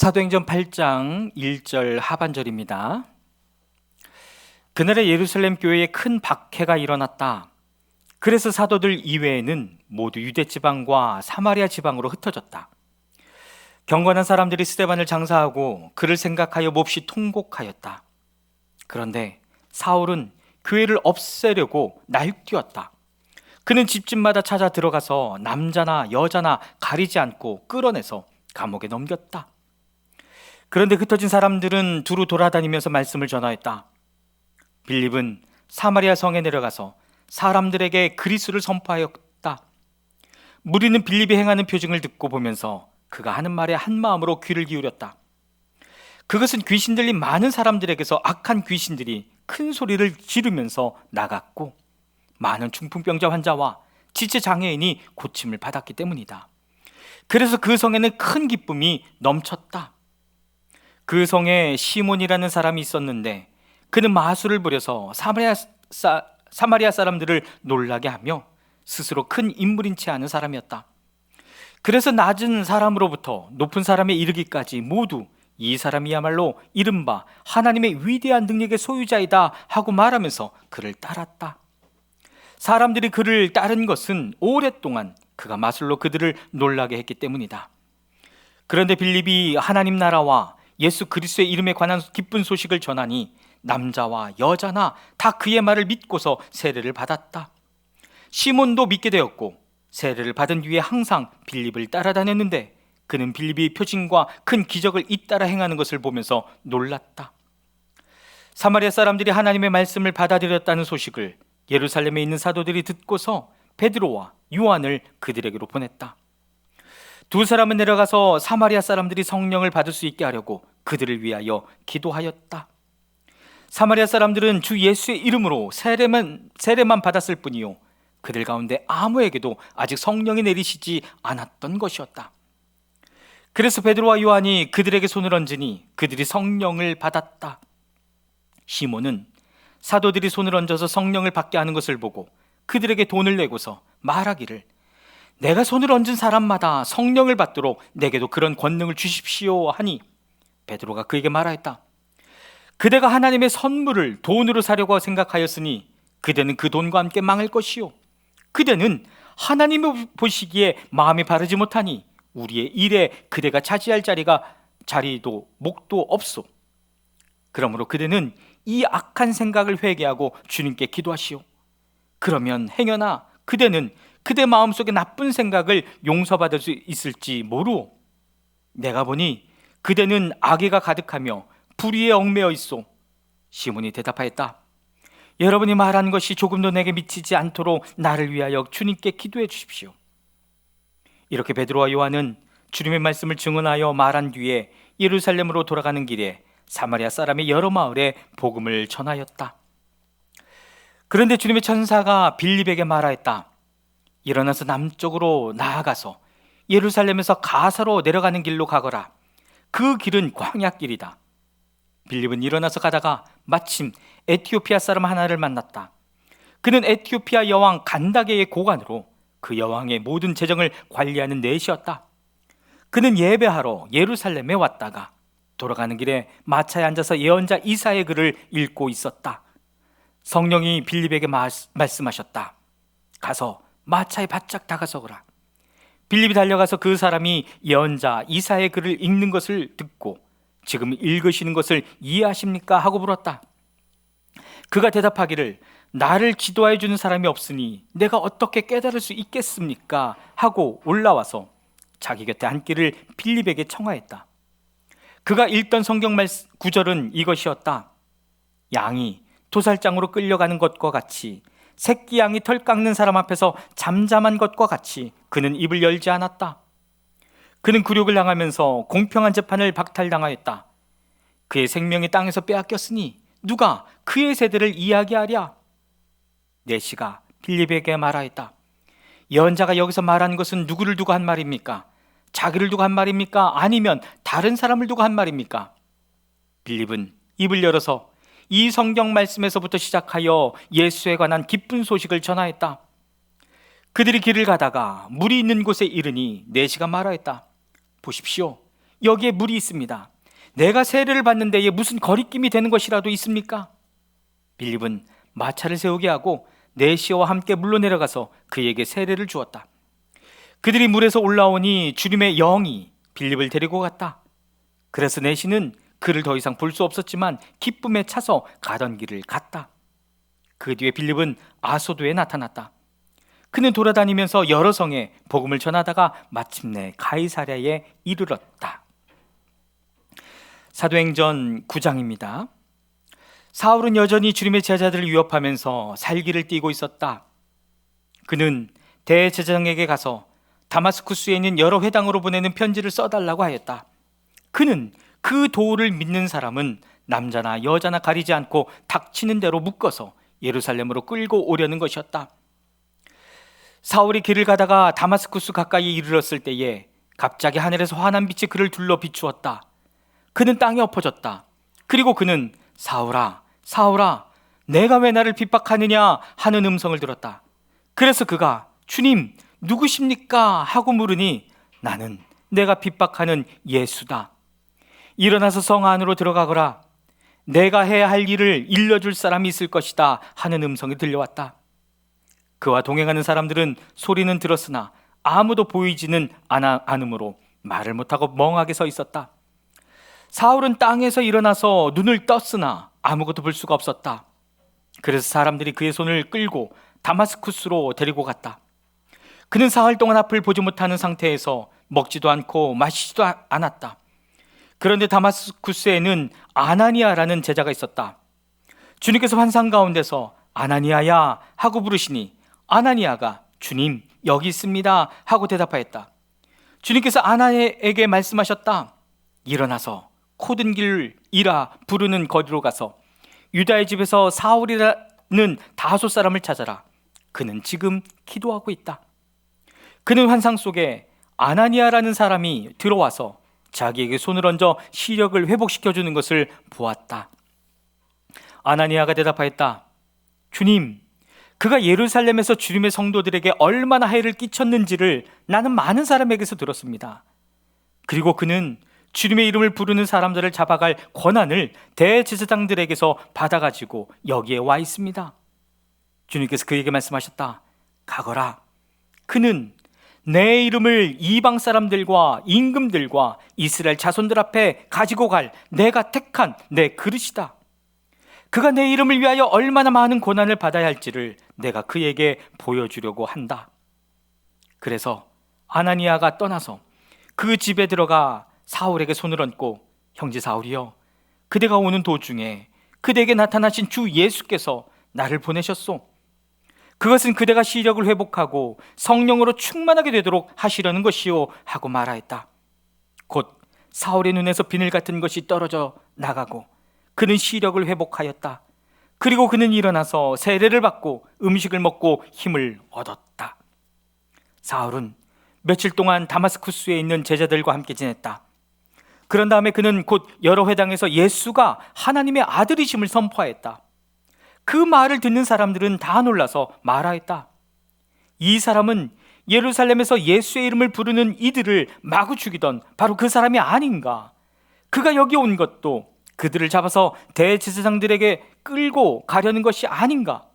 사도행전 8장 1절 하반절입니다. 그날에 예루살렘 교회에 큰 박해가 일어났다. 그래서 사도들 이외에는 모두 유대 지방과 사마리아 지방으로 흩어졌다. 경건한 사람들이 스테반을 장사하고 그를 생각하여 몹시 통곡하였다. 그런데 사울은 교회를 없애려고 날뛰었다. 그는 집집마다 찾아 들어가서 남자나 여자나 가리지 않고 끌어내서 감옥에 넘겼다. 그런데 흩어진 사람들은 두루 돌아다니면서 말씀을 전하였다. 빌립은 사마리아 성에 내려가서 사람들에게 그리스를 선포하였다. 무리는 빌립이 행하는 표징을 듣고 보면서 그가 하는 말에 한 마음으로 귀를 기울였다. 그것은 귀신 들린 많은 사람들에게서 악한 귀신들이 큰 소리를 지르면서 나갔고 많은 중풍병자 환자와 지체 장애인이 고침을 받았기 때문이다. 그래서 그 성에는 큰 기쁨이 넘쳤다. 그 성에 시몬이라는 사람이 있었는데 그는 마술을 부려서 사마리아, 사, 사마리아 사람들을 놀라게 하며 스스로 큰 인물인 체 하는 사람이었다. 그래서 낮은 사람으로부터 높은 사람에 이르기까지 모두 이 사람이야말로 이른바 하나님의 위대한 능력의 소유자이다 하고 말하면서 그를 따랐다. 사람들이 그를 따른 것은 오랫동안 그가 마술로 그들을 놀라게 했기 때문이다. 그런데 빌립이 하나님 나라와 예수 그리스도의 이름에 관한 기쁜 소식을 전하니 남자와 여자나 다 그의 말을 믿고서 세례를 받았다. 시몬도 믿게 되었고 세례를 받은 뒤에 항상 빌립을 따라다녔는데 그는 빌립이 표징과 큰 기적을 잇따라 행하는 것을 보면서 놀랐다. 사마리아 사람들이 하나님의 말씀을 받아들였다는 소식을 예루살렘에 있는 사도들이 듣고서 베드로와 요한을 그들에게로 보냈다. 두 사람은 내려가서 사마리아 사람들이 성령을 받을 수 있게 하려고 그들을 위하여 기도하였다. 사마리아 사람들은 주 예수의 이름으로 세례만 세례만 받았을 뿐이요 그들 가운데 아무에게도 아직 성령이 내리시지 않았던 것이었다. 그래서 베드로와 요한이 그들에게 손을 얹으니 그들이 성령을 받았다. 시몬은 사도들이 손을 얹어서 성령을 받게 하는 것을 보고 그들에게 돈을 내고서 말하기를 내가 손을 얹은 사람마다 성령을 받도록 내게도 그런 권능을 주십시오 하니 베드로가 그에게 말하였다. 그대가 하나님의 선물을 돈으로 사려고 생각하였으니 그대는 그 돈과 함께 망할 것이요. 그대는 하나님이 보시기에 마음이 바르지 못하니 우리의 일에 그대가 차지할 자리가 자리도 목도 없소. 그러므로 그대는 이 악한 생각을 회개하고 주님께 기도하시오. 그러면 행여나 그대는 그대 마음속에 나쁜 생각을 용서받을 수 있을지 모르오. 내가 보니 그대는 악의가 가득하며 불의에 얽매여 있소. 시몬이 대답하였다. 여러분이 말한 것이 조금도 내게 미치지 않도록 나를 위하여 주님께 기도해 주십시오. 이렇게 베드로와 요한은 주님의 말씀을 증언하여 말한 뒤에 예루살렘으로 돌아가는 길에 사마리아 사람의 여러 마을에 복음을 전하였다. 그런데 주님의 천사가 빌립에게 말하였다. 일어나서 남쪽으로 나아가서 예루살렘에서 가사로 내려가는 길로 가거라. 그 길은 광야길이다. 빌립은 일어나서 가다가 마침 에티오피아 사람 하나를 만났다. 그는 에티오피아 여왕 간다게의 고관으로 그 여왕의 모든 재정을 관리하는 넷이었다. 그는 예배하러 예루살렘에 왔다가 돌아가는 길에 마차에 앉아서 예언자 이사의 글을 읽고 있었다. 성령이 빌립에게 말씀하셨다. 가서 마차에 바짝 다가서거라. 빌립이 달려가서 그 사람이 예언자 이사의 글을 읽는 것을 듣고 지금 읽으시는 것을 이해하십니까? 하고 물었다. 그가 대답하기를 나를 지도해 주는 사람이 없으니 내가 어떻게 깨달을 수 있겠습니까? 하고 올라와서 자기 곁에 앉기를 빌립에게 청하였다. 그가 읽던 성경 말 구절은 이것이었다. 양이 도살장으로 끌려가는 것과 같이 새끼 양이 털 깎는 사람 앞에서 잠잠한 것과 같이 그는 입을 열지 않았다. 그는 굴욕을 당하면서 공평한 재판을 박탈당하였다. 그의 생명이 땅에서 빼앗겼으니 누가 그의 세대를 이야기하랴? 네시가 빌립에게 말하였다. 예언자가 여기서 말한 것은 누구를 두고 한 말입니까? 자기를 두고 한 말입니까? 아니면 다른 사람을 두고 한 말입니까? 빌립은 입을 열어서 이 성경 말씀에서부터 시작하여 예수에 관한 기쁜 소식을 전하였다. 그들이 길을 가다가 물이 있는 곳에 이르니 네시가 말하였다. 보십시오. 여기에 물이 있습니다. 내가 세례를 받는 데에 무슨 거리낌이 되는 것이라도 있습니까? 빌립은 마차를 세우게 하고 네시와 함께 물로 내려가서 그에게 세례를 주었다. 그들이 물에서 올라오니 주님의 영이 빌립을 데리고 갔다. 그래서 네시는 그를 더 이상 볼 수 없었지만 기쁨에 차서 가던 길을 갔다. 그 뒤에 빌립은 아소도에 나타났다. 그는 돌아다니면서 여러 성에 복음을 전하다가 마침내 가이사랴에 이르렀다. 사도행전 9장입니다. 사울은 여전히 주님의 제자들을 위협하면서 살기를 띠고 있었다. 그는 대제사장에게 가서 다마스쿠스에 있는 여러 회당으로 보내는 편지를 써달라고 하였다. 그는 그 도를 믿는 사람은 남자나 여자나 가리지 않고 닥치는 대로 묶어서 예루살렘으로 끌고 오려는 것이었다. 사울이 길을 가다가 다마스쿠스 가까이 이르렀을 때에 갑자기 하늘에서 환한 빛이 그를 둘러 비추었다. 그는 땅에 엎어졌다. 그리고 그는 사울아, 사울아, 내가 왜 나를 핍박하느냐 하는 음성을 들었다. 그래서 그가 주님, 누구십니까? 하고 물으니 나는 내가 핍박하는 예수다. 일어나서 성 안으로 들어가거라. 내가 해야 할 일을 일러줄 사람이 있을 것이다. 하는 음성이 들려왔다. 그와 동행하는 사람들은 소리는 들었으나 아무도 보이지는 않아, 않으므로 말을 못하고 멍하게 서 있었다. 사울은 땅에서 일어나서 눈을 떴으나 아무것도 볼 수가 없었다. 그래서 사람들이 그의 손을 끌고 다마스쿠스로 데리고 갔다. 그는 사흘 동안 앞을 보지 못하는 상태에서 먹지도 않고 마시지도 아- 않았다. 그런데 다마스쿠스에는 아나니아라는 제자가 있었다. 주님께서 환상 가운데서 아나니아야 하고 부르시니 아나니아가 주님 여기 있습니다 하고 대답하였다. 주님께서 아나니아에게 말씀하셨다. 일어나서 코든 길 이라 부르는 거리로 가서 유다의 집에서 사울이라는 다섯 사람을 찾아라. 그는 지금 기도하고 있다. 그는 환상 속에 아나니아라는 사람이 들어와서 자기에게 손을 얹어 시력을 회복시켜 주는 것을 보았다. 아나니아가 대답하였다. 주님, 그가 예루살렘에서 주님의 성도들에게 얼마나 해를 끼쳤는지를 나는 많은 사람에게서 들었습니다. 그리고 그는 주님의 이름을 부르는 사람들을 잡아갈 권한을 대제사장들에게서 받아가지고 여기에 와 있습니다. 주님께서 그에게 말씀하셨다. 가거라. 그는 내 이름을 이방 사람들과 임금들과 이스라엘 자손들 앞에 가지고 갈 내가 택한 내 그릇이다. 그가 내 이름을 위하여 얼마나 많은 고난을 받아야 할지를 내가 그에게 보여주려고 한다. 그래서 아나니아가 떠나서 그 집에 들어가 사울에게 손을 얹고 형제 사울이여 그대가 오는 도중에 그대에게 나타나신 주 예수께서 나를 보내셨소. 그것은 그대가 시력을 회복하고 성령으로 충만하게 되도록 하시려는 것이요 하고 말하였다. 곧 사울의 눈에서 비늘 같은 것이 떨어져 나가고 그는 시력을 회복하였다. 그리고 그는 일어나서 세례를 받고 음식을 먹고 힘을 얻었다. 사울은 며칠 동안 다마스쿠스에 있는 제자들과 함께 지냈다. 그런 다음에 그는 곧 여러 회당에서 예수가 하나님의 아들이심을 선포하였다. 그 말을 듣는 사람들은 다 놀라서 말하였다. 이 사람은 예루살렘에서 예수의 이름을 부르는 이들을 마구 죽이던 바로 그 사람이 아닌가? 그가 여기 온 것도 그들을 잡아서 대제사장들에게 끌고 가려는 것이 아닌가?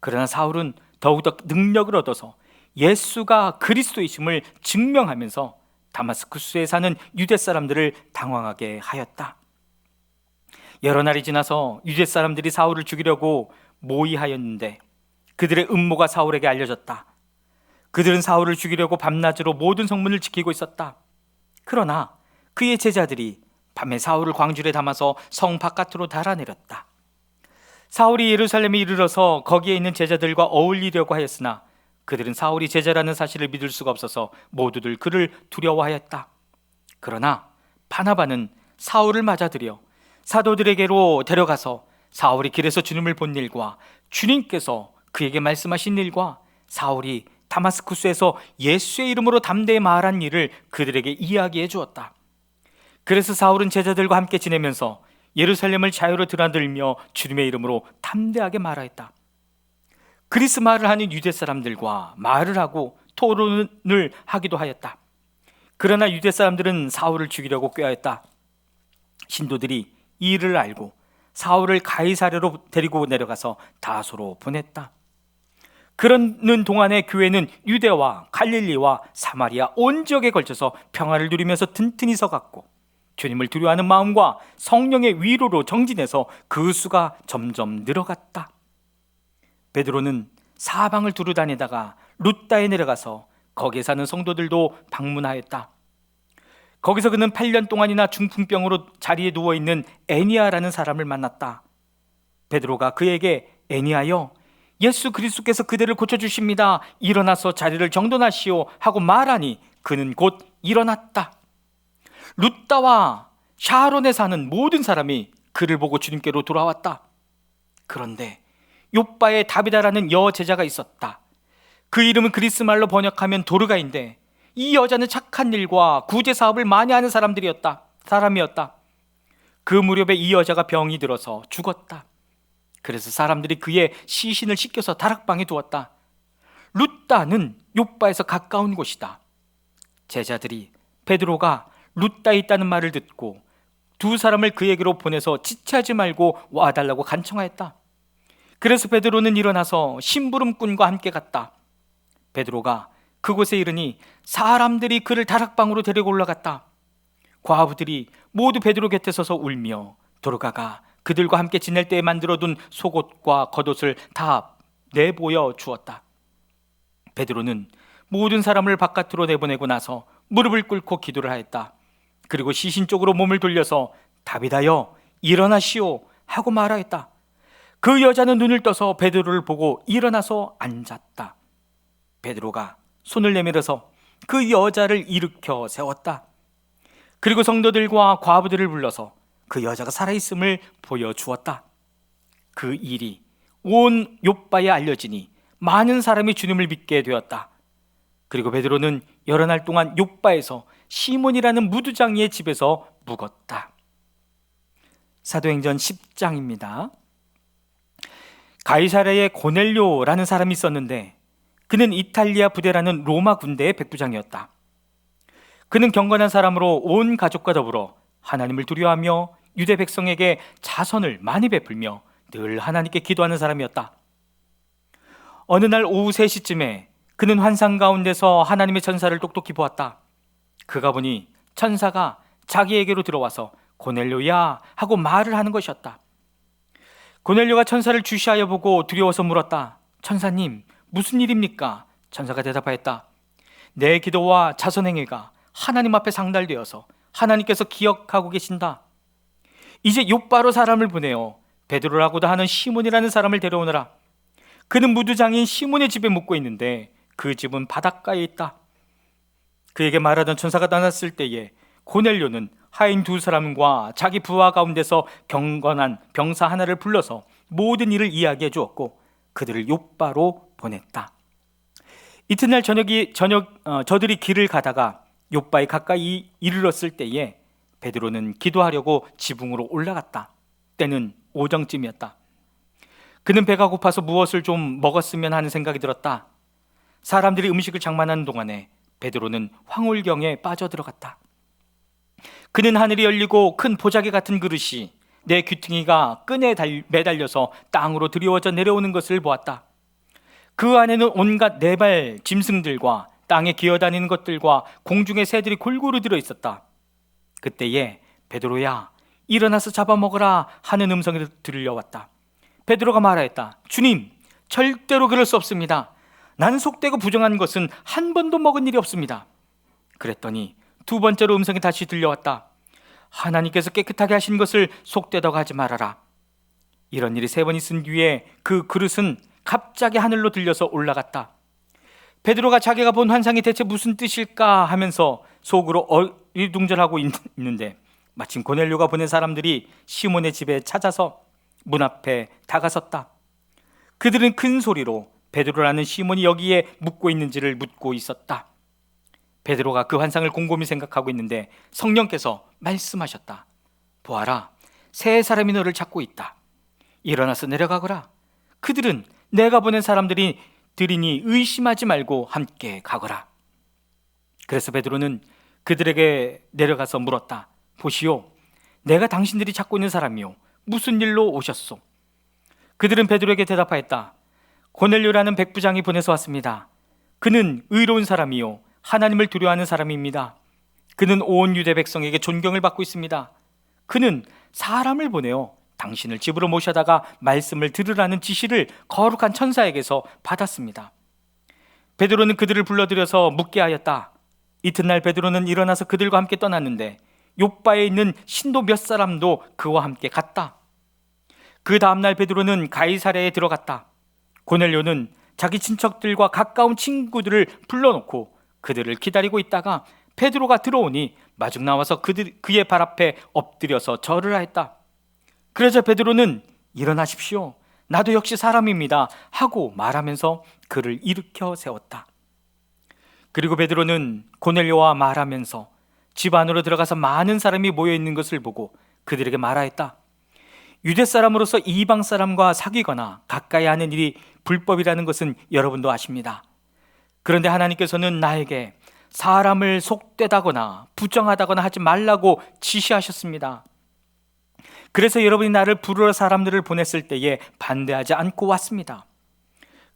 그러나 사울은 더욱더 능력을 얻어서 예수가 그리스도이심을 증명하면서 다마스쿠스에 사는 유대 사람들을 당황하게 하였다. 여러 날이 지나서 유대 사람들이 사울을 죽이려고 모의하였는데 그들의 음모가 사울에게 알려졌다. 그들은 사울을 죽이려고 밤낮으로 모든 성문을 지키고 있었다. 그러나 그의 제자들이 밤에 사울을 광줄에 담아서 성 바깥으로 달아내렸다. 사울이 예루살렘에 이르러서 거기에 있는 제자들과 어울리려고 하였으나 그들은 사울이 제자라는 사실을 믿을 수가 없어서 모두들 그를 두려워하였다. 그러나 바나바는 사울을 맞아들여 사도들에게로 데려가서 사울이 길에서 주님을 본 일과 주님께서 그에게 말씀하신 일과 사울이 다마스쿠스에서 예수의 이름으로 담대히 말한 일을 그들에게 이야기해 주었다. 그래서 사울은 제자들과 함께 지내면서 예루살렘을 자유로 드나들며 주님의 이름으로 담대하게 말하였다. 그리스 말을 하는 유대 사람들과 말을 하고 토론을 하기도 하였다. 그러나 유대 사람들은 사울을 죽이려고 꾀하였다. 신도들이 이 일을 알고 사울을 가이사랴로 데리고 내려가서 다소로 보냈다. 그러는 동안에 교회는 유대와 갈릴리와 사마리아 온 지역에 걸쳐서 평화를 누리면서 튼튼히 서갔고 주님을 두려워하는 마음과 성령의 위로로 정진해서 그 수가 점점 늘어갔다. 베드로는 사방을 두루 다니다가 루따에 내려가서 거기에 사는 성도들도 방문하였다. 거기서 그는 8년 동안이나 중풍병으로 자리에 누워 있는 애니아라는 사람을 만났다. 베드로가 그에게 애니아여 예수 그리스도께서 그대를 고쳐 주십니다. 일어나서 자리를 정돈하시오 하고 말하니 그는 곧 일어났다. 루따와 샤론에 사는 모든 사람이 그를 보고 주님께로 돌아왔다. 그런데 요빠에 다비다라는 여 제자가 있었다. 그 이름은 그리스 말로 번역하면 도르가인데 이 여자는 착한 일과 구제 사업을 많이 하는 사람들이었다. 사람이었다. 그 무렵에 이 여자가 병이 들어서 죽었다. 그래서 사람들이 그의 시신을 씻겨서 다락방에 두었다. 루따는 요빠에서 가까운 곳이다. 제자들이 베드로가 루따에 있다는 말을 듣고 두 사람을 그에게로 보내서 지체하지 말고 와달라고 간청하였다. 그래서 베드로는 일어나서 심부름꾼과 함께 갔다. 베드로가 그곳에 이르니 사람들이 그를 다락방으로 데리고 올라갔다. 과부들이 모두 베드로 곁에 서서 울며 도로가가 그들과 함께 지낼 때에 만들어둔 속옷과 겉옷을 다 내보여 주었다. 베드로는 모든 사람을 바깥으로 내보내고 나서 무릎을 꿇고 기도를 하였다. 그리고 시신 쪽으로 몸을 돌려서 다비다여 일어나시오 하고 말하였다. 그 여자는 눈을 떠서 베드로를 보고 일어나서 앉았다. 베드로가 손을 내밀어서 그 여자를 일으켜 세웠다. 그리고 성도들과 과부들을 불러서 그 여자가 살아있음을 보여주었다. 그 일이 온 요바에 알려지니 많은 사람이 주님을 믿게 되었다. 그리고 베드로는 여러 날 동안 요바에서 시몬이라는 무두장이의 집에서 묵었다. 사도행전 10장입니다. 가이사랴에 고넬료라는 사람이 있었는데 그는 이탈리아 부대라는 로마 군대의 백부장이었다. 그는 경건한 사람으로 온 가족과 더불어 하나님을 두려워하며 유대 백성에게 자선을 많이 베풀며 늘 하나님께 기도하는 사람이었다. 어느 날 오후 3시쯤에 그는 환상 가운데서 하나님의 천사를 똑똑히 보았다. 그가 보니 천사가 자기에게로 들어와서 고넬료야 하고 말을 하는 것이었다. 고넬료가 천사를 주시하여 보고 두려워서 물었다. 천사님, 무슨 일입니까? 천사가 대답하였다. 내 기도와 자선행위가 하나님 앞에 상달되어서 하나님께서 기억하고 계신다. 이제 요바로 사람을 보내어 베드로라고도 하는 시몬이라는 사람을 데려오너라. 그는 무두장인 시몬의 집에 묵고 있는데 그 집은 바닷가에 있다. 그에게 말하던 천사가 떠났을 때에 고넬료는 하인 두 사람과 자기 부하 가운데서 경건한 병사 하나를 불러서 모든 일을 이야기해 주었고 그들을 요바로 보냈다. 이튿날 저녁이 저녁 어, 저들이 길을 가다가 요바에 가까이 이르렀을 때에 베드로는 기도하려고 지붕으로 올라갔다. 때는 오정쯤이었다. 그는 배가 고파서 무엇을 좀 먹었으면 하는 생각이 들었다. 사람들이 음식을 장만하는 동안에 베드로는 황홀경에 빠져들어갔다. 그는 하늘이 열리고 큰 보자기 같은 그릇이 내 귀퉁이가 끈에 매달려서 땅으로 드리워져 내려오는 것을 보았다. 그 안에는 온갖 네발 짐승들과 땅에 기어다니는 것들과 공중의 새들이 골고루 들어 있었다. 그때에 베드로야 일어나서 잡아먹어라 하는 음성이 들려왔다. 베드로가 말하였다. 주님, 절대로 그럴 수 없습니다. 나는 속되고 부정한 것은 한 번도 먹은 일이 없습니다. 그랬더니 두 번째로 음성이 다시 들려왔다. 하나님께서 깨끗하게 하신 것을 속되다고 하지 말아라. 이런 일이 세 번 있은 뒤에 그 그릇은 갑자기 하늘로 들려서 올라갔다. 베드로가 자기가 본 환상이 대체 무슨 뜻일까 하면서 속으로 어리둥절하고 있는데 마침 고넬료가 보낸 사람들이 시몬의 집에 찾아서 문 앞에 다가섰다. 그들은 큰 소리로 베드로라는 시몬이 여기에 묵고 있는지를 묻고 있었다. 베드로가 그 환상을 곰곰이 생각하고 있는데 성령께서 말씀하셨다. 보아라, 세 사람이 너를 찾고 있다. 일어나서 내려가거라. 그들은 내가 보낸 사람들이 들이니 의심하지 말고 함께 가거라. 그래서 베드로는 그들에게 내려가서 물었다. 보시오, 내가 당신들이 찾고 있는 사람이요. 무슨 일로 오셨소? 그들은 베드로에게 대답하였다. 고넬료라는 백부장이 보내서 왔습니다. 그는 의로운 사람이요. 하나님을 두려워하는 사람입니다. 그는 온 유대 백성에게 존경을 받고 있습니다. 그는 사람을 보내어 당신을 집으로 모셔다가 말씀을 들으라는 지시를 거룩한 천사에게서 받았습니다. 베드로는 그들을 불러들여서 묻게 하였다. 이튿날 베드로는 일어나서 그들과 함께 떠났는데 요바에 있는 신도 몇 사람도 그와 함께 갔다. 그 다음날 베드로는 가이사랴에 들어갔다. 고넬료는 자기 친척들과 가까운 친구들을 불러놓고 그들을 기다리고 있다가 베드로가 들어오니 마중 나와서 그들, 그의 발 앞에 엎드려서 절을 하였다. 그러자 베드로는 일어나십시오. 나도 역시 사람입니다. 하고 말하면서 그를 일으켜 세웠다. 그리고 베드로는 고넬료와 말하면서 집 안으로 들어가서 많은 사람이 모여 있는 것을 보고 그들에게 말하였다. 유대 사람으로서 이방 사람과 사귀거나 가까이 하는 일이 불법이라는 것은 여러분도 아십니다. 그런데 하나님께서는 나에게 사람을 속되다거나 부정하다거나 하지 말라고 지시하셨습니다. 그래서 여러분이 나를 부르러 사람들을 보냈을 때에 반대하지 않고 왔습니다.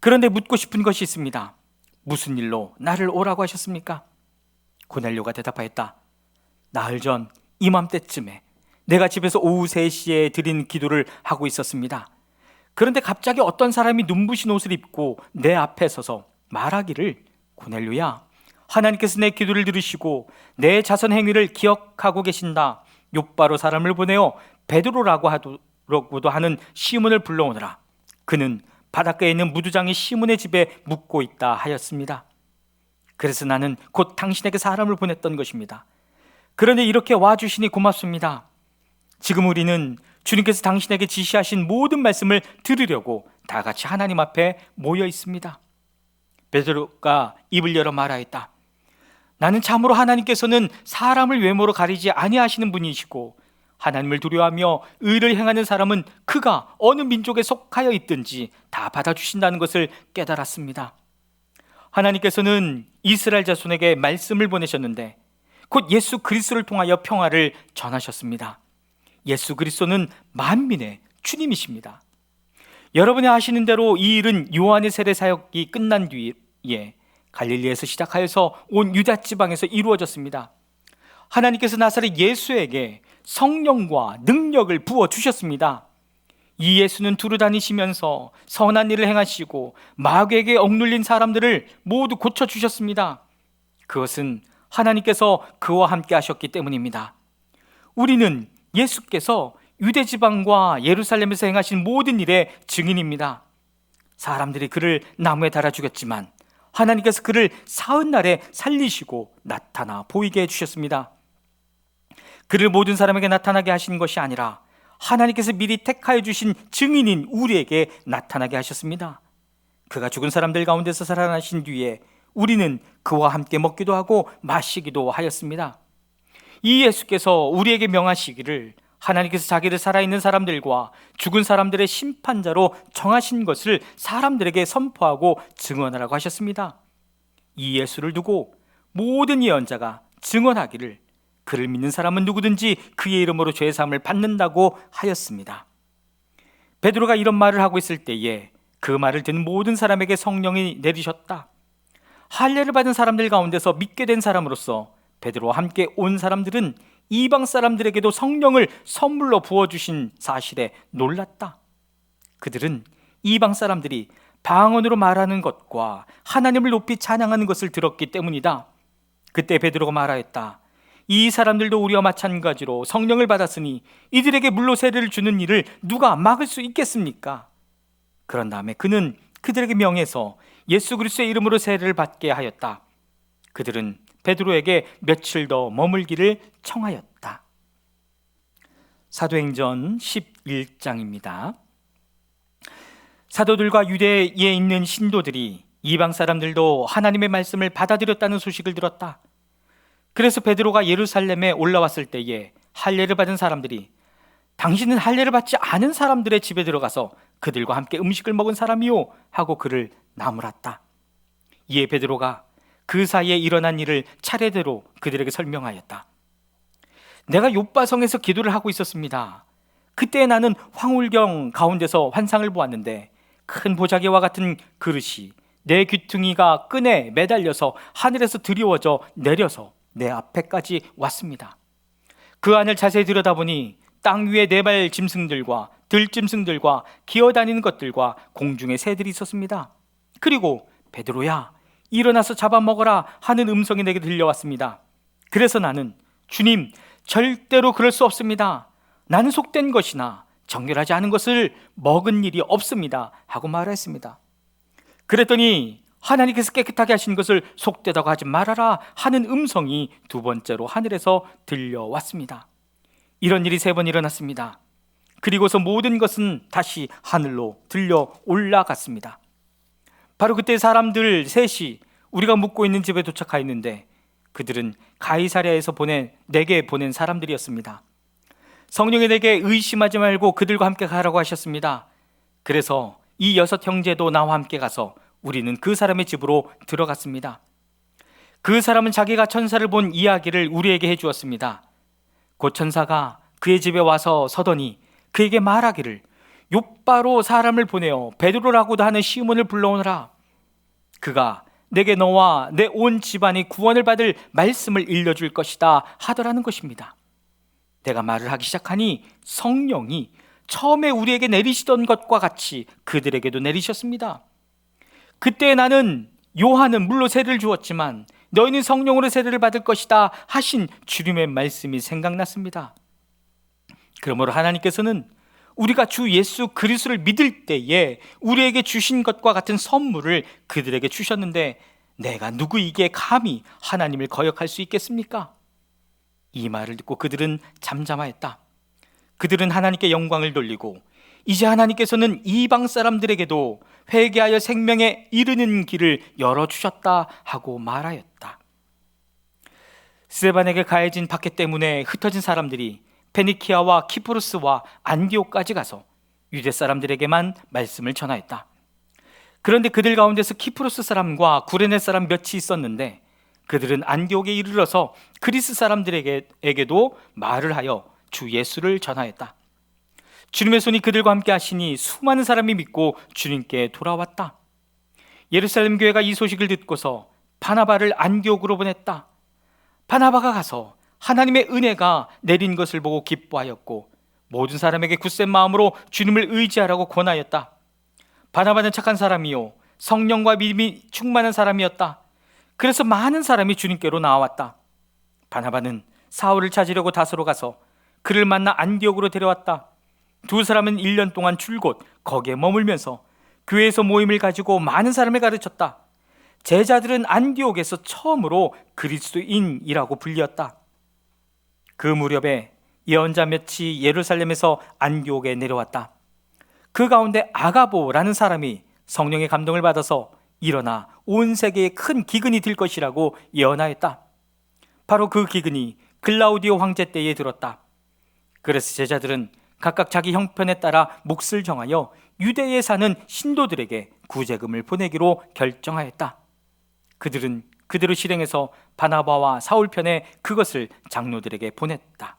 그런데 묻고 싶은 것이 있습니다. 무슨 일로 나를 오라고 하셨습니까? 고넬료가 대답하였다. 나흘 전 이맘때쯤에 내가 집에서 오후 3시에 드린 기도를 하고 있었습니다. 그런데 갑자기 어떤 사람이 눈부신 옷을 입고 내 앞에 서서 말하기를 고넬료야 하나님께서 내 기도를 들으시고 내 자선 행위를 기억하고 계신다. 욕바로 사람을 보내어 베드로라고 하도록도 하는 시몬을 불러오느라 그는 바닷가에 있는 무두장이 시몬의 집에 묵고 있다 하였습니다. 그래서 나는 곧 당신에게 사람을 보냈던 것입니다. 그런데 이렇게 와주시니 고맙습니다. 지금 우리는 주님께서 당신에게 지시하신 모든 말씀을 들으려고 다 같이 하나님 앞에 모여 있습니다. 베드로가 입을 열어 말하였다. 나는 참으로 하나님께서는 사람을 외모로 가리지 아니하시는 분이시고 하나님을 두려워하며 의를 행하는 사람은 그가 어느 민족에 속하여 있든지 다 받아주신다는 것을 깨달았습니다. 하나님께서는 이스라엘 자손에게 말씀을 보내셨는데 곧 예수 그리스도를 통하여 평화를 전하셨습니다. 예수 그리스도는 만민의 주님이십니다. 여러분이 아시는 대로 이 일은 요한의 세례 사역이 끝난 뒤에 갈릴리에서 시작하여서 온 유다 지방에서 이루어졌습니다. 하나님께서 나사렛 예수에게 성령과 능력을 부어 주셨습니다. 이 예수는 두루 다니시면서 선한 일을 행하시고 마귀에게 억눌린 사람들을 모두 고쳐 주셨습니다. 그것은 하나님께서 그와 함께 하셨기 때문입니다. 우리는 예수께서 유대 지방과 예루살렘에서 행하신 모든 일의 증인입니다. 사람들이 그를 나무에 달아 죽였지만 하나님께서 그를 사흘 날에 살리시고 나타나 보이게 해 주셨습니다. 그를 모든 사람에게 나타나게 하신 것이 아니라 하나님께서 미리 택하여 주신 증인인 우리에게 나타나게 하셨습니다. 그가 죽은 사람들 가운데서 살아나신 뒤에 우리는 그와 함께 먹기도 하고 마시기도 하였습니다. 이 예수께서 우리에게 명하시기를 하나님께서 자기를 살아있는 사람들과 죽은 사람들의 심판자로 정하신 것을 사람들에게 선포하고 증언하라고 하셨습니다. 이 예수를 두고 모든 예언자가 증언하기를 그를 믿는 사람은 누구든지 그의 이름으로 죄 사함을 받는다고 하였습니다. 베드로가 이런 말을 하고 있을 때에 그 말을 듣는 모든 사람에게 성령이 내리셨다. 할례를 받은 사람들 가운데서 믿게 된 사람으로서 베드로와 함께 온 사람들은 이방 사람들에게도 성령을 선물로 부어 주신 사실에 놀랐다. 그들은 이방 사람들이 방언으로 말하는 것과 하나님을 높이 찬양하는 것을 들었기 때문이다. 그때 베드로가 말하였다. 이 사람들도 우리와 마찬가지로 성령을 받았으니 이들에게 물로 세례를 주는 일을 누가 막을 수 있겠습니까? 그런 다음에 그는 그들에게 명해서 예수 그리스도의 이름으로 세례를 받게 하였다. 그들은 베드로에게 며칠 더 머물기를 청하였다. 사도행전 11장입니다. 사도들과 유대에 있는 신도들이 이방 사람들도 하나님의 말씀을 받아들였다는 소식을 들었다. 그래서 베드로가 예루살렘에 올라왔을 때에 할례를 받은 사람들이 당신은 할례를 받지 않은 사람들의 집에 들어가서 그들과 함께 음식을 먹은 사람이요 하고 그를 나무랐다. 이에 베드로가 그 사이에 일어난 일을 차례대로 그들에게 설명하였다. 내가 요바성에서 기도를 하고 있었습니다. 그때 나는 황홀경 가운데서 환상을 보았는데 큰 보자기와 같은 그릇이 내 귀퉁이가 끈에 매달려서 하늘에서 드리워져 내려서 내 앞에까지 왔습니다. 그 안을 자세히 들여다보니 땅 위에 네 발 짐승들과 들짐승들과 기어다니는 것들과 공중에 새들이 있었습니다. 그리고 베드로야 일어나서 잡아먹어라 하는 음성이 내게 들려왔습니다. 그래서 나는 주님 절대로 그럴 수 없습니다. 나는 속된 것이나 정결하지 않은 것을 먹은 일이 없습니다. 하고 말했습니다. 그랬더니 하나님께서 깨끗하게 하신 것을 속되다고 하지 말아라 하는 음성이 두 번째로 하늘에서 들려왔습니다. 이런 일이 세 번 일어났습니다. 그리고서 모든 것은 다시 하늘로 들려 올라갔습니다. 바로 그때 사람들 셋이 우리가 묵고 있는 집에 도착하였는데 그들은 가이사랴에서 보낸 내게 보낸 사람들이었습니다. 성령이 내게 의심하지 말고 그들과 함께 가라고 하셨습니다. 그래서 이 여섯 형제도 나와 함께 가서 우리는 그 사람의 집으로 들어갔습니다. 그 사람은 자기가 천사를 본 이야기를 우리에게 해 주었습니다. 곧 천사가 그의 집에 와서 서더니 그에게 말하기를 요바로 사람을 보내어 베드로라고도 하는 시몬을 불러오너라. 그가 내게 너와 내 온 집안이 구원을 받을 말씀을 일러줄 것이다 하더라는 것입니다. 내가 말을 하기 시작하니 성령이 처음에 우리에게 내리시던 것과 같이 그들에게도 내리셨습니다. 그때 나는 요한은 물로 세례를 주었지만 너희는 성령으로 세례를 받을 것이다 하신 주님의 말씀이 생각났습니다. 그러므로 하나님께서는 우리가 주 예수 그리스도를 믿을 때에 우리에게 주신 것과 같은 선물을 그들에게 주셨는데 내가 누구이기에 감히 하나님을 거역할 수 있겠습니까? 이 말을 듣고 그들은 잠잠하였다. 그들은 하나님께 영광을 돌리고 이제 하나님께서는 이방 사람들에게도 회개하여 생명에 이르는 길을 열어 주셨다 하고 말하였다. 스데반에게 가해진 박해 때문에 흩어진 사람들이 페니키아와 키프루스와 안디오까지 가서 유대 사람들에게만 말씀을 전하였다. 그런데 그들 가운데서 키프루스 사람과 구레네 사람 몇이 있었는데 그들은 안디옥에 이르러서 그리스 사람들에게도 말을 하여 주 예수를 전하였다. 주님의 손이 그들과 함께 하시니 수많은 사람이 믿고 주님께 돌아왔다. 예루살렘 교회가 이 소식을 듣고서 바나바를 안디옥으로 보냈다. 바나바가 가서 하나님의 은혜가 내린 것을 보고 기뻐하였고 모든 사람에게 굳센 마음으로 주님을 의지하라고 권하였다. 바나바는 착한 사람이요 성령과 믿음이 충만한 사람이었다. 그래서 많은 사람이 주님께로 나왔다. 바나바는 사울을 찾으려고 다스로 가서 그를 만나 안디옥으로 데려왔다. 두 사람은 1년 동안 줄곧 거기에 머물면서 교회에서 모임을 가지고 많은 사람을 가르쳤다. 제자들은 안디옥에서 처음으로 그리스도인이라고 불렸다. 그 무렵에 예언자 몇이 예루살렘에서 안디옥에 내려왔다. 그 가운데 아가보라는 사람이 성령의 감동을 받아서 일어나 온 세계에 큰 기근이 들 것이라고 예언하였다. 바로 그 기근이 글라우디오 황제 때에 들었다. 그래서 제자들은 각각 자기 형편에 따라 몫을 정하여 유대에 사는 신도들에게 구제금을 보내기로 결정하였다. 그들은 그대로 실행해서 바나바와 사울 편에 그것을 장로들에게 보냈다.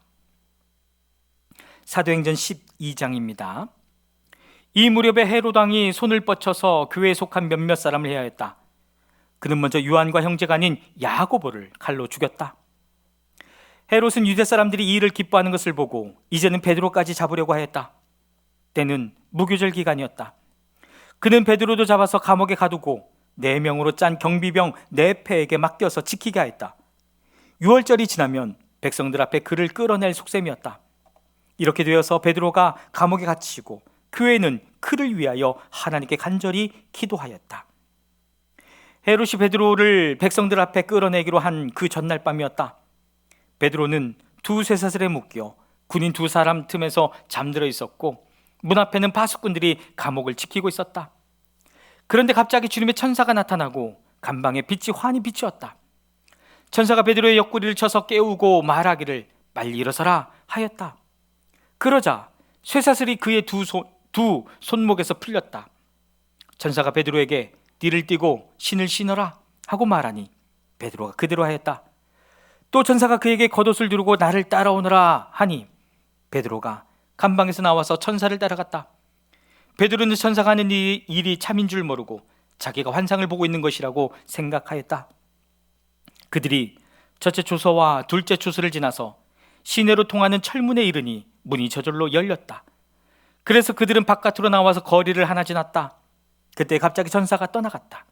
사도행전 12장입니다. 이 무렵에 헤로당이 손을 뻗쳐서 교회에 속한 몇몇 사람을 해야 했다. 그는 먼저 유한과 형제가 아닌 야고보를 칼로 죽였다. 헤롯은 유대 사람들이 이 일을 기뻐하는 것을 보고 이제는 베드로까지 잡으려고 하였다. 때는 무교절 기간이었다. 그는 베드로도 잡아서 감옥에 가두고 네 명으로 짠 경비병 네 패에게 맡겨서 지키게 하였다. 6월절이 지나면 백성들 앞에 그를 끌어낼 속셈이었다. 이렇게 되어서 베드로가 감옥에 갇히고 교회는 그를 위하여 하나님께 간절히 기도하였다. 헤롯이 베드로를 백성들 앞에 끌어내기로 한 그 전날 밤이었다. 베드로는 두 쇠사슬에 묶여 군인 두 사람 틈에서 잠들어 있었고 문 앞에는 파수꾼들이 감옥을 지키고 있었다. 그런데 갑자기 주님의 천사가 나타나고 간방에 빛이 환히 비추었다. 천사가 베드로의 옆구리를 쳐서 깨우고 말하기를 빨리 일어서라 하였다. 그러자 쇠사슬이 그의 두, 손, 두 손목에서 풀렸다. 천사가 베드로에게 띠를 띠고 신을 신어라 하고 말하니 베드로가 그대로 하였다. 또 천사가 그에게 겉옷을 두르고 나를 따라오너라 하니 베드로가 감방에서 나와서 천사를 따라갔다. 베드로는 천사가 하는 이- 일이 참인 줄 모르고 자기가 환상을 보고 있는 것이라고 생각하였다. 그들이 첫째 초소와 둘째 초소를 지나서 시내로 통하는 철문에 이르니 문이 저절로 열렸다. 그래서 그들은 바깥으로 나와서 거리를 하나 지났다. 그때 갑자기 천사가 떠나갔다.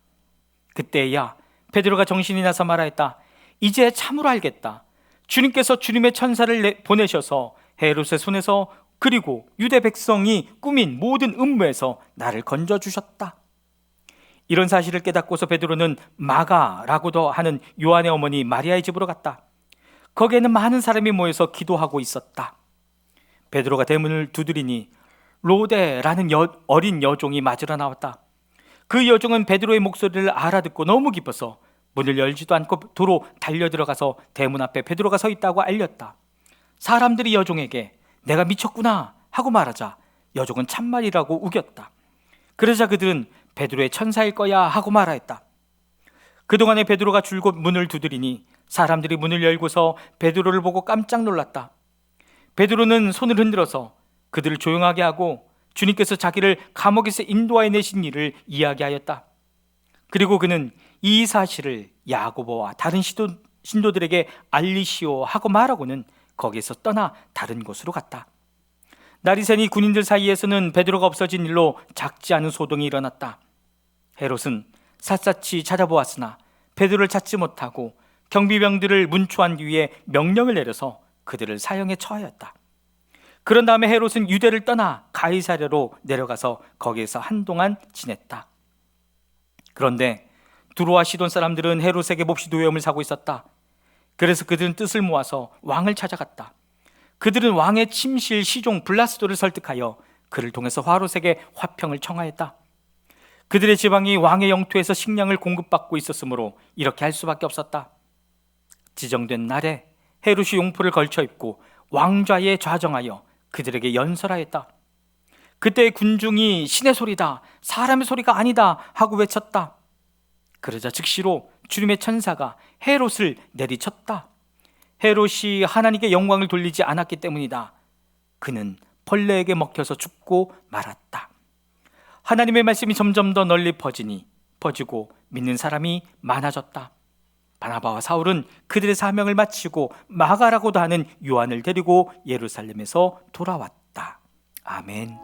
그때야 베드로가 정신이 나서 말하였다. 이제 참으로 알겠다. 주님께서 주님의 천사를 내- 보내셔서 헤롯의 손에서 그리고 유대 백성이 꾸민 모든 음모에서 나를 건져 주셨다. 이런 사실을 깨닫고서 베드로는 마가라고도 하는 요한의 어머니 마리아의 집으로 갔다. 거기에는 많은 사람이 모여서 기도하고 있었다. 베드로가 대문을 두드리니 로데라는 여- 어린 여종이 맞으러 나왔다. 그 여종은 베드로의 목소리를 알아듣고 너무 기뻐서 문을 열지도 않고 도로 달려 들어가서 대문 앞에 베드로가 서 있다고 알렸다. 사람들이 여종에게 내가 미쳤구나 하고 말하자 여종은 참말이라고 우겼다. 그러자 그들은 베드로의 천사일 거야 하고 말하였다. 그동안에 베드로가 줄곧 문을 두드리니 사람들이 문을 열고서 베드로를 보고 깜짝 놀랐다. 베드로는 손을 흔들어서 그들을 조용하게 하고 주님께서 자기를 감옥에서 인도하여 내신 일을 이야기하였다. 그리고 그는 이 사실을 야고보와 다른 시도, 신도들에게 알리시오 하고 말하고는 거기에서 떠나 다른 곳으로 갔다. 새니 군인들 사이에서는 베드로가 없어진 일로 작지 않은 소동이 일어났다. 헤롯은 샅샅이 찾아보았으나 베드로를 찾지 못하고 경비병들을 문초한 뒤에 명령을 내려서 그들을 사형에 처하였다. 그런 다음에 헤롯은 유대를 떠나 가이사랴로 내려가서 거기에서 한동안 지냈다. 그런데 두로와 시돈 사람들은 헤롯에게 몹시 노여움을 사고 있었다. 그래서 그들은 뜻을 모아서 왕을 찾아갔다. 그들은 왕의 침실 시종 블라스도를 설득하여 그를 통해서 화롯에게 화평을 청하였다. 그들의 지방이 왕의 영토에서 식량을 공급받고 있었으므로 이렇게 할 수밖에 없었다. 지정된 날에 헤롯이 용포를 걸쳐 입고 왕좌에 좌정하여 그들에게 연설하였다. 그때 군중이 신의 소리다, 사람의 소리가 아니다 하고 외쳤다. 그러자 즉시로 주님의 천사가 헤롯을 내리쳤다. 헤롯이 하나님께 영광을 돌리지 않았기 때문이다. 그는 벌레에게 먹혀서 죽고 말았다. 하나님의 말씀이 점점 더 널리 퍼지니 퍼지고 믿는 사람이 많아졌다. 바나바와 사울은 그들의 사명을 마치고 마가라고도 하는 요한을 데리고 예루살렘에서 돌아왔다. 아멘.